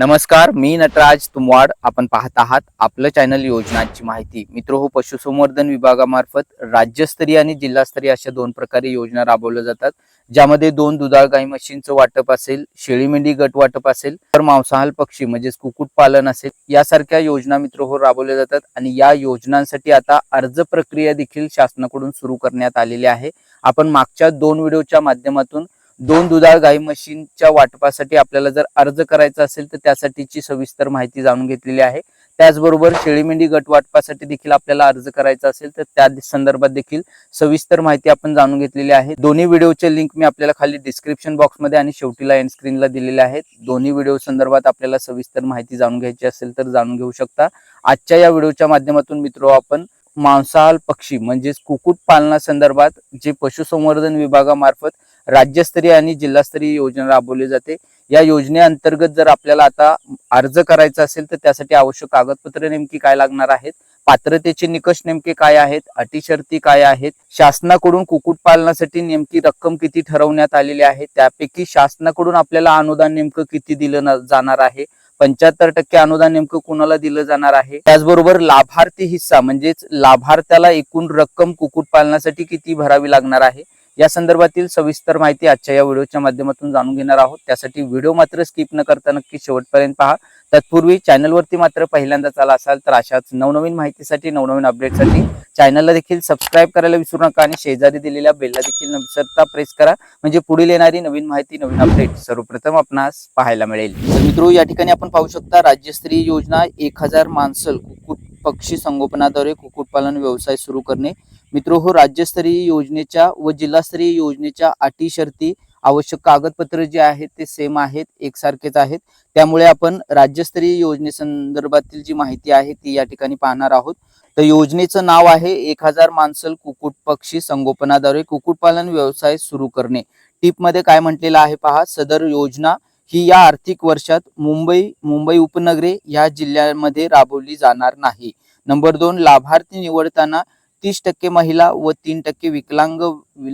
नमस्कार मी नटराज तुमवाड. आपण पाहत आहात आपलं चॅनल योजनांची माहिती. मित्र हो पशुसंवर्धन विभागामार्फत राज्यस्तरीय आणि जिल्हास्तरीय अशा दोन प्रकारे योजना राबवल्या जातात. ज्यामध्ये दोन दुधाळ गाई म्हशींचं वाटप असेल शेळी मेंढी गट वाटप असेल तर मांसाहार पक्षी म्हणजेच कुक्कुटपालन असेल यासारख्या योजना मित्र हो राबवल्या जातात. आणि या योजनांसाठी आता अर्ज प्रक्रिया देखील शासनाकडून सुरू करण्यात आलेली आहे. आपण मागच्या दोन व्हिडिओच्या माध्यमातून दोन दुधाळ गाई म्हशींच्या वाटपासाठी आपल्याला जर अर्ज करायचा असेल तर त्यासाठीची सविस्तर माहिती जाणून घेतलेली आहे. त्याचबरोबर शेळी मेंढी गट वाटपासाठी देखील आपल्याला अर्ज करायचा असेल तर त्या संदर्भात देखील सविस्तर माहिती आपण जाणून घेतलेली आहे. दोन्ही व्हिडिओचे लिंक मी आपल्याला खाली डिस्क्रिप्शन बॉक्समध्ये आणि शेवटीला एंड स्क्रीनला दिलेले आहेत. दोन्ही व्हिडिओ संदर्भात आपल्याला सविस्तर माहिती जाणून घ्यायची असेल तर जाणून घेऊ शकता. आजच्या या व्हिडिओच्या माध्यमातून मित्र आपण मांसाहार पक्षी म्हणजेच कुक्कुट पालनासंदर्भात जे पशुसंवर्धन विभागामार्फत राज्यस्तरीय आणि जिल्हास्तरीय योजना राबवली जाते. या योजनेअंतर्गत जर आपल्याला आता अर्ज करायचा असेल तर त्यासाठी आवश्यक कागदपत्रे नेमकी काय लागणार आहेत? पात्रतेचे निकष नेमके काय आहेत? अटी शर्ती काय आहेत? शासनाकडून कुक्कुटपालनासाठी नेमकी रक्कम किती ठरवण्यात आलेली आहे? त्यापैकी शासनाकडून आपल्याला अनुदान नेमकं किती दिलं जाणार आहे? पंच्याहत्तर टक्के अनुदान नेमकं कुणाला दिलं जाणार आहे? त्याचबरोबर लाभार्थी हिस्सा म्हणजेच लाभार्थ्याला एकूण रक्कम कुक्कुटपालनासाठी किती भरावी लागणार आहे? या संदर्भातील सविस्तर माहिती आजच्या या व्हिडिओच्या माध्यमातून जाणून घेणार आहोत. त्यासाठी व्हिडिओ मात्र स्किप न करता नक्की शेवटपर्यंत पहा. तत्पूर्वी चॅनलवरती मात्र पहिल्यांदाच आला असाल तर अशाच नवनवीन माहितीसाठी नवनवीन अपडेटसाठी चॅनलला देखील सबस्क्राईब करायला विसरू नका आणि शेजारी दिलेल्या बेलला देखील न विसरता प्रेस करा. म्हणजे पुढील येणारी नवीन माहिती नवीन अपडेट सर्वप्रथम आपणास पाहायला मिळेल. तर मित्रो या ठिकाणी आपण पाहू शकता राज्यस्तरीय योजना एक हजार माणसल कुक्कुट पक्षी संगोपनाद्वारे कुक्कुटपालन व्यवसाय सुरू करणे. मित्र हो राज्यस्तरीय योजनेच्या व जिल्हास्तरीय योजनेच्या अटी शर्ती आवश्यक कागदपत्र जे आहेत ते सेम आहेत एकसारखेच आहेत. त्यामुळे आपण राज्यस्तरीय योजनेसंदर्भातील जी माहिती आहे ती या ठिकाणी पाहणार आहोत. तर योजनेचं नाव आहे एक हजार माणसल कुक्कुट पक्षी संगोपनाद्वारे कुक्कुटपालन व्यवसाय सुरू करणे. टीपमध्ये काय म्हटलेलं आहे पहा सदर योजना ही या आर्थिक वर्षात मुंबई मुंबई उपनगरे या जिल्ह्यामध्ये राबवली जाणार नाही. नंबर दोन लाभार्थी निवडताना तीस टक्के महिला व तीन टक्के विकलांग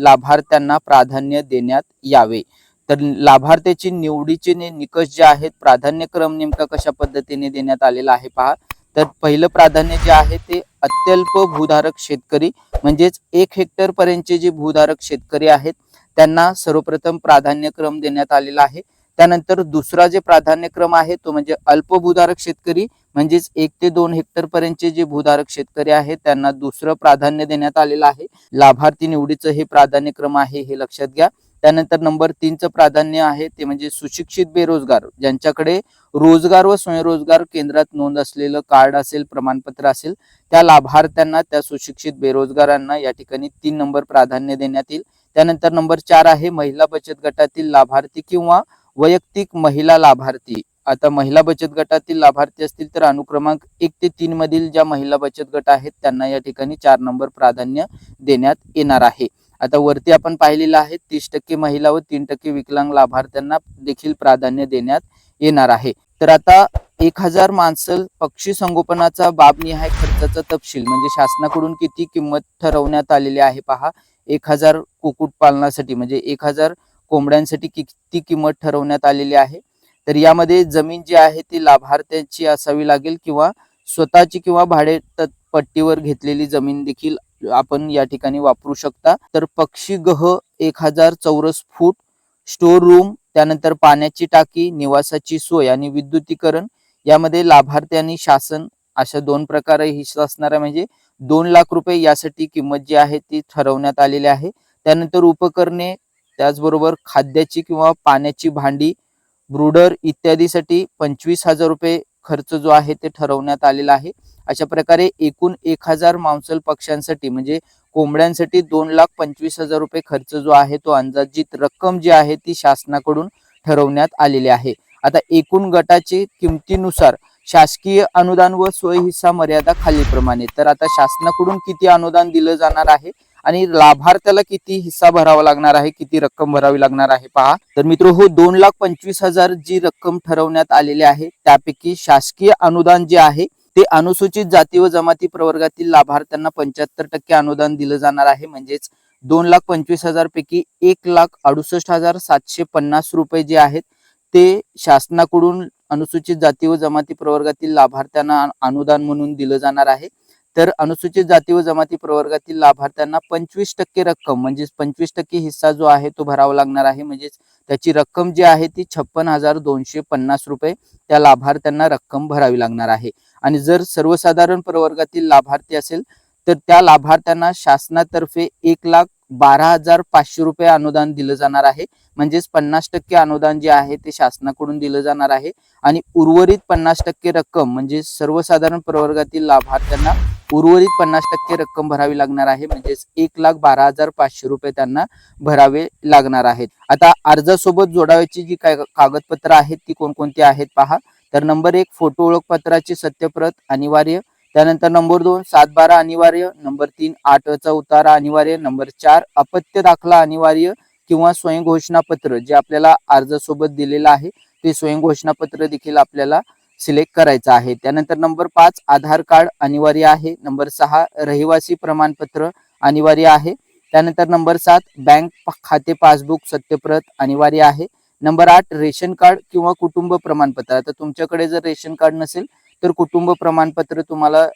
लाभार्थ्यांना प्राधान्य देण्यात यावे. तर लाभार्थ्याची निवडीचे निकष जे आहेत प्राधान्यक्रम नेमका कशा पद्धतीने देण्यात आलेला आहे पहा. तर पहिलं प्राधान्य जे आहे ते अत्यल्प भूधारक शेतकरी म्हणजेच एक हेक्टर पर्यंतचे जे भूधारक शेतकरी आहेत त्यांना सर्वप्रथम प्राधान्यक्रम देण्यात आलेला आहे. त्यानंतर दुसरा जे प्राधान्यक्रम आहे तो म्हणजे अल्पभूधारक शेतकरी म्हणजेच एक ते दोन हेक्टर पर्यंतचे जे भूधारक शेतकरी आहेत त्यांना दुसरं प्राधान्य देण्यात आलेलं आहे. लाभार्थी निवडीचं हे प्राधान्यक्रम आहे हे लक्षात घ्या. त्यानंतर नंबर तीनचं प्राधान्य आहे ते म्हणजे सुशिक्षित बेरोजगार ज्यांच्याकडे रोजगार व स्वयंरोजगार केंद्रात नोंद असलेलं कार्ड असेल प्रमाणपत्र असेल त्या लाभार्थ्यांना त्या सुशिक्षित बेरोजगारांना या ठिकाणी तीन नंबर प्राधान्य देण्यात येईल. त्यानंतर नंबर चार आहे महिला बचत गटातील लाभार्थी किंवा वैयक्तिक महिला लाभार्थी. आता महिला बचत गटातील लाभार्थी असतील तर अनुक्रमांक एक ते तीन मधील ज्या महिला बचत गट आहेत त्यांना या ठिकाणी चार नंबर प्राधान्य देण्यात येणार आहे. आता वरती आपण पाहिलेलं आहे तीस टक्के महिला व तीन टक्के विकलांग लाभार्थ्यांना देखील प्राधान्य देण्यात येणार आहे. तर आता एक हजार माणसं पक्षी संगोपनाचा बाबनिहाय खर्चाचा तपशील म्हणजे शासनाकडून किती किंमत ठरवण्यात आलेली आहे पहा. एक हजार कुक्कुट पालनासाठी म्हणजे एक हजार कोंबड्यांसाठी किती किंमत ठरवण्यात आलेली आहे? तर यामध्ये जमीन जी आहे ती लाभार्थ्यांची असावी लागेल किंवा स्वतःची किंवा भाडे पट्टीवर घेतलेली जमीन देखील आपण या ठिकाणी वापरू शकता. तर पक्षी गह एक हजार चौरस फूट स्टोर रूम त्यानंतर पाण्याची टाकी निवासाची सोय आणि विद्युतीकरण. यामध्ये लाभार्थी आणि शासन अशा दोन प्रकारे हिस्सा असणारा म्हणजे दोन लाख रुपये यासाठी किंमत जी आहे ती ठरवण्यात आलेली आहे. त्यानंतर उपकरणे त्याचबरोबर खाद्याची किंवा पाण्याची भांडी ब्रुडर इत्यादीसाठी पंचवीस हजार रुपये खर्च जो आहे ते ठरवण्यात आलेला आहे. अशा प्रकारे एकूण एक हजार मांसल पक्ष्यांसाठी म्हणजे कोंबड्यांसाठी दोन लाख पंचवीस हजार रुपये खर्च जो आहे तो अंदाजित रक्कम जी आहे ती शासनाकडून ठरवण्यात आलेली आहे. आता एकूण गटाचे किमतीनुसार शासकीय अनुदान व सोय हिस्सा मर्यादा खालीलप्रमाणे. तर आता शासनाकडून किती अनुदान दिलं जाणार आहे? आणि लाभार्थ्याला किती हिस्सा भरावा लागणार आहे किती रक्कम भरावी लागणार आहे पहा. तर मित्र हो दोन लाख पंचवीस हजार जी रक्कम ठरवण्यात आलेली आहे त्यापैकी शासकीय अनुदान जे आहे ते अनुसूचित जाती व जमाती प्रवर्गातील लाभार्थ्यांना पंच्याहत्तर टक्के अनुदान दिलं जाणार आहे. म्हणजेच दोन लाख पंचवीस हजार पैकी एक लाख अडुसष्ट हजार सातशे पन्नास रुपये जे आहेत ते शासनाकडून अनुसूचित जाती व जमाती प्रवर्गातील लाभार्थ्यांना अनुदान म्हणून दिलं जाणार आहे. तर अनुसूचित जाती व जमाती प्रवर्गातील लाभार्थ्यांना पंचवीस टक्के रक्कम म्हणजेच पंचवीस टक्के हिस्सा जो आहे तो भरावा लागणार आहे. म्हणजेच त्याची रक्कम जी आहे ती छप्पन हजार दोनशे पन्नास रुपये त्या लाभार्थ्यांना रक्कम भरावी लागणार आहे. आणि जर सर्वसाधारण प्रवर्गातील लाभार्थी असेल तर त्या लाभार्थ्यांना शासनातर्फे एक लाख बारा हजार पाचशे रुपये अनुदान दिलं जाणार आहे. म्हणजेच पन्नास टक्के अनुदान जे आहे ते शासनाकडून दिलं जाणार आहे. आणि उर्वरित पन्नास टक्के रक्कम म्हणजे सर्वसाधारण प्रवर्गातील लाभार्थ्यांना उर्वरित पन्नास टक्के रक्कम भरावी लागणार आहे. म्हणजेच एक लाख बारा हजार पाचशे रुपये त्यांना भरावे लागणार आहेत. आता अर्जासोबत जोडाव्याची जी काय कागदपत्र आहेत ती कोणकोणती आहेत पहा. तर नंबर एक फोटो ओळखपत्राची सत्यप्रत अनिवार्य. त्यानंतर नंबर दोन सात बारा अनिवार्य. नंबर तीन आठचा उतारा अनिवार्य. नंबर चार अपत्य दाखला अनिवार्य किंवा स्वयंघोषणापत्र जे आपल्याला अर्जासोबत दिलेलं आहे ते स्वयंघोषणापत्र देखील आपल्याला सिलेक्ट करायचं आहे. त्यानंतर नंबर पाच आधार कार्ड अनिवार्य आहे. नंबर सहा रहिवासी प्रमाणपत्र अनिवार्य आहे. त्यानंतर नंबर सात बँक खाते पासबुक सत्यप्रत अनिवार्य आहे. नंबर आठ रेशन कार्ड किंवा कुटुंब प्रमाणपत्र. आता तुमच्याकडे जर रेशन कार्ड नसेल तर कुटुंब प्रमाणपत्र तुम्हाला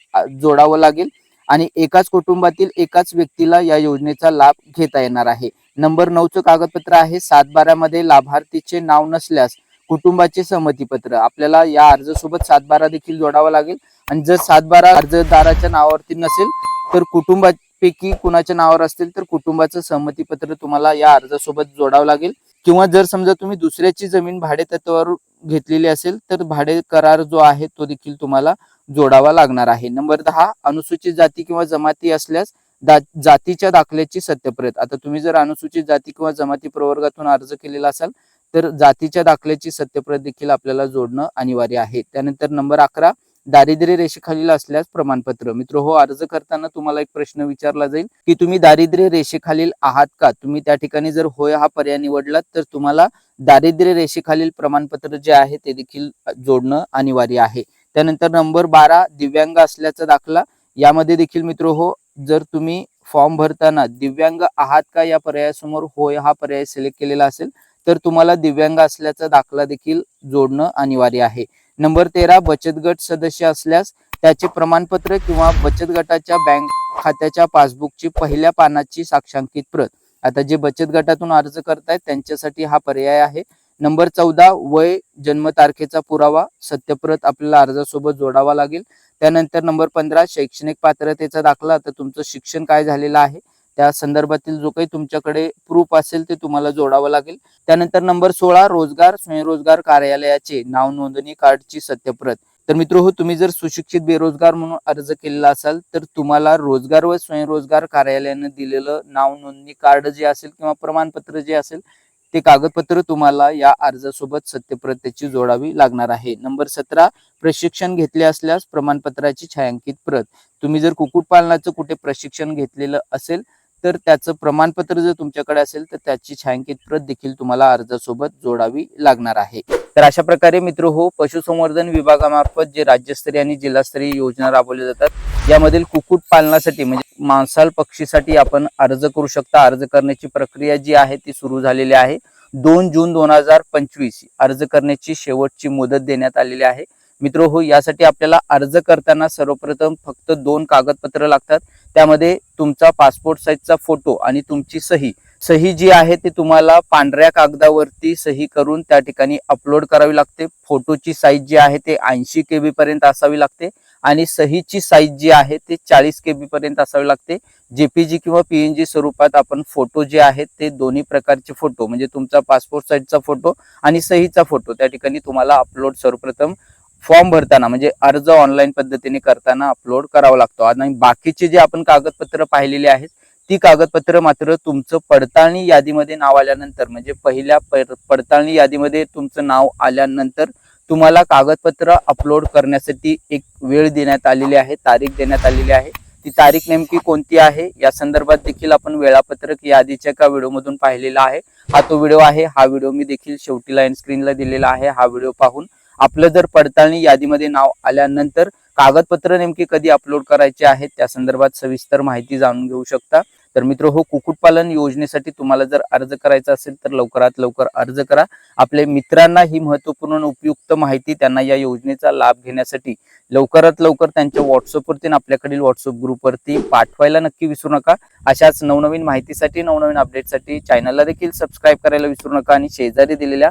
जोडावं लागेल आणि एकाच कुटुंबातील एकाच व्यक्तीला या योजनेचा लाभ घेता येणार आहे. नंबर नऊचं कागदपत्र आहे. सात बारामध्ये लाभार्थीचे नाव नसल्यास कुटुंबाचे संमतीपत्र. आपल्याला या अर्जासोबत सातबारा देखील जोडावा लागेल. आणि जर सातबारा अर्जदाराच्या नावावरती नसेल तर कुटुंबापैकी कुणाच्या नावावर असतील तर कुटुंबाचं संमतीपत्र तुम्हाला या अर्जासोबत जोडावं लागेल. किंवा जर समजा तुम्ही दुसऱ्याची जमीन भाडे तत्वावर घेतलेली असेल तर भाडे करार जो आहे तो देखील तुम्हाला जोडावा लागणार आहे. नंबर दहा अनुसूचित जाती किंवा जमाती असल्यास दा- जातीच्या दाखल्याची सत्यप्रत. आता तुम्ही जर अनुसूचित जाती किंवा जमाती प्रवर्गातून अर्ज केलेला असाल तर जातीच्या दाखल्याची सत्यप्रत देखील आपल्याला जोडणं अनिवार्य आहे. त्यानंतर नंबर अकरा दारिद्र्य रेषेखालील असल्यास प्रमाणपत्र. मित्र हो अर्ज करताना तुम्हाला एक प्रश्न विचारला जाईल की तुम्ही दारिद्र्य रेषेखालील आहात का? तुम्ही त्या ठिकाणी जर होय हा पर्याय निवडलात तर तुम्हाला दारिद्र्य रेषेखालील प्रमाणपत्र जे आहे ते देखील जोडणं अनिवार्य आहे. त्यानंतर नंबर बारा दिव्यांग असल्याचा दाखला. यामध्ये देखील मित्र हो जर तुम्ही फॉर्म भरताना दिव्यांग आहात का या पर्यायासमोर होय हा पर्याय सिलेक्ट केलेला असेल तर तुम्हाला दिव्यांग असल्याचा दाखला देखील जोडणं अनिवार्य आहे. नंबर तेरा बचत गट सदस्य असल्यास त्याचे प्रमाणपत्र किंवा बचत गटाच्या बँक खात्याच्या पासबुकची पहिल्या पानाची साक्षांकित प्रत. आता जे बचत गटातून अर्ज करतायत त्यांच्यासाठी हा पर्याय आहे. नंबर चौदा वय जन्मतारखेचा पुरावा सत्यप्रत आपल्याला अर्जासोबत जोडावा लागेल. त्यानंतर नंबर पंधरा शैक्षणिक पात्रतेचा दाखला. आता तुमचं शिक्षण काय झालेलं आहे? त्या संदर्भातील जो काही तुमच्याकडे प्रूफ असेल ते तुम्हाला जोडावं लागेल. त्यानंतर नंबर सोळा रोजगार स्वयंरोजगार कार्यालयाचे नाव नोंदणी कार्डची सत्यप्रत. तर मित्र हो तुम्ही जर सुशिक्षित बेरोजगार म्हणून अर्ज केलेला असाल तर तुम्हाला रोजगार व स्वयंरोजगार कार्यालयानं दिलेलं नाव नोंदणी कार्ड जे असेल किंवा प्रमाणपत्र जे असेल ते कागदपत्र तुम्हाला या अर्जासोबत सत्यप्रतेची जोडावी लागणार आहे. नंबर सतरा प्रशिक्षण घेतले असल्यास प्रमाणपत्राची छायांकित प्रत. तुम्ही जर कुक्कुटपालनाचं कुठे प्रशिक्षण घेतलेलं असेल तर त्याचं प्रमाणपत्र जर तुमच्याकडे असेल तर त्याची छायांकित प्रत देखील तुम्हाला अर्जासोबत जोडावी लागणार आहे. तर अशा प्रकारे मित्र हो पशुसंवर्धन विभागामार्फत जे राज्यस्तरीय आणि जिल्हास्तरीय योजना राबवल्या जातात यामधील कुक्कुट पालनासाठी म्हणजे मांसाल पक्षीसाठी आपण अर्ज करू शकता. अर्ज करण्याची प्रक्रिया जी आहे ती सुरू झालेली आहे. दोन जून दोन हजार पंचवीस अर्ज करण्याची शेवटची मुदत देण्यात आलेली आहे. मित्र हो यासाठी आपल्याला अर्ज करताना सर्वप्रथम फक्त दोन कागदपत्र लागतात. त्यामध्ये तुमचा पासपोर्ट साईजचा फोटो आणि तुमची सही. सही जी आहे ती तुम्हाला पांढऱ्या कागदावरती सही करून त्या ठिकाणी अपलोड करावी लागते. फोटोची साईज जी आहे ते ऐंशी के बी पर्यंत असावी लागते आणि सहीची साईज जी आहे ते चाळीस के बी पर्यंत असावी लागते. जेपीजी किंवा पीएनजी स्वरूपात आपण फोटो जे आहेत ते दोन्ही प्रकारचे फोटो म्हणजे तुमचा पासपोर्ट साईजचा फोटो आणि सहीचा फोटो त्या ठिकाणी तुम्हाला अपलोड सर्वप्रथम फॉर्म भरताना म्हणजे अर्ज ऑनलाईन पद्धतीने करताना अपलोड करावा लागतो. आणि बाकीचे जे आपण कागदपत्र पाहिलेले आहेत ती कागदपत्र मात्र तुमचं पडताळणी यादीमध्ये नाव आल्यानंतर म्हणजे पहिल्या पडताळणी यादीमध्ये तुमचं नाव आल्यानंतर तुम्हाला कागदपत्र अपलोड करण्यासाठी एक वेळ देण्यात आलेली आहे तारीख देण्यात आलेली आहे. ती तारीख नेमकी कोणती आहे? या संदर्भात देखील आपण वेळापत्रक यादीच्या एका व्हिडिओमधून पाहिलेला आहे. हा तो व्हिडिओ आहे हा व्हिडिओ मी देखील शेवटी लाईन स्क्रीनला दिलेला आहे. हा व्हिडिओ पाहून आपलं जर पडताळणी यादीमध्ये नाव आल्यानंतर कागदपत्र नेमकी कधी अपलोड करायचे आहेत त्या संदर्भात सविस्तर माहिती जाणून घेऊ शकता. तर मित्र हो कुक्कुटपालन योजनेसाठी तुम्हाला जर अर्ज करायचा असेल तर लवकरात लवकर अर्ज करा. आपल्या मित्रांना ही महत्त्वपूर्ण उपयुक्त माहिती त्यांना या योजनेचा लाभ घेण्यासाठी लवकरात लवकर त्यांच्या व्हॉट्सअपवरती आपल्याकडील व्हॉट्सअप ग्रुपवरती पाठवायला नक्की विसरू नका. अशाच नवनवीन माहितीसाठी नवनवीन अपडेटसाठी चॅनलला देखील सबस्क्राईब करायला विसरू नका आणि शेजारी दिलेल्या